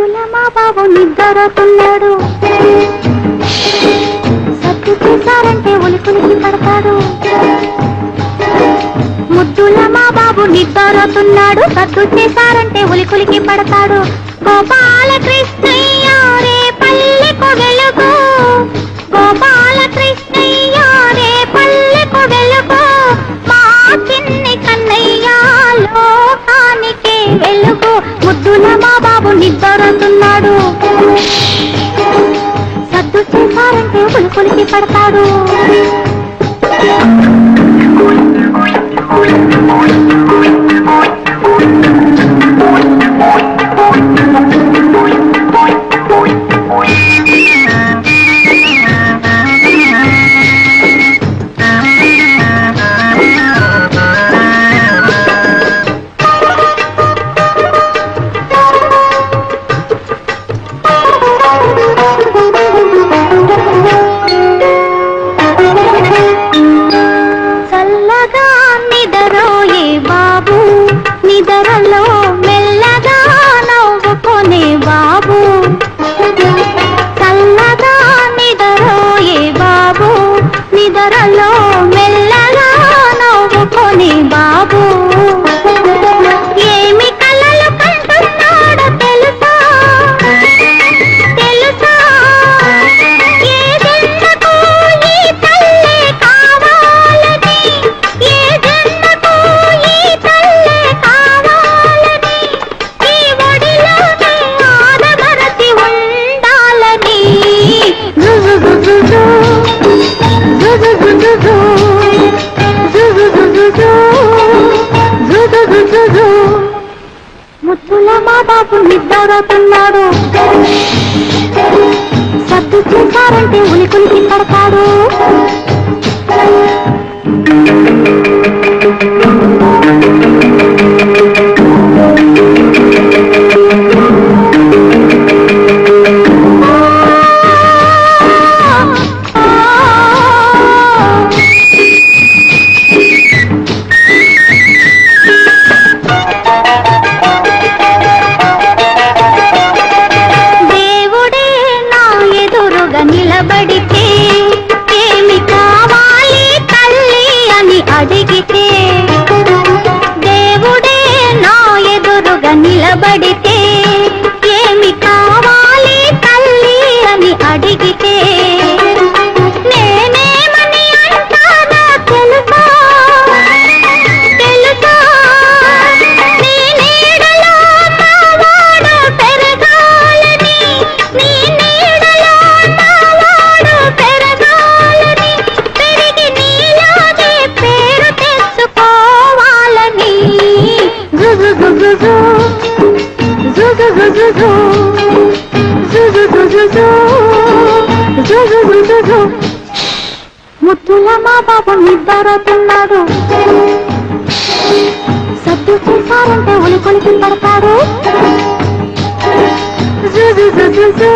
రోజుల మా బాబు నిద్రతున్నాడు సత్తు చేశారంటే ఒలికులికి పడతాడు. ముద్దుల మా బాబు నిద్రపోతున్నాడు. సత్తు చేశారంటే ఒలికులికి పడతాడు. గోపాలకృష్ణయ్య దొరుతున్నాడు సద్దు సింహారంటే ఉలుకులికి పడతాడు. ముద్దుల మాదాకు నిద్రవుతున్నాడు సద్దు చేశారంటే ఉలికులికి పడతాడు ముద్దుల మా బాబు నిద్దారవుతున్నాడు సద్దు చేశారంటే ఉలికొని పడతాడు జూ జూ జూ జూ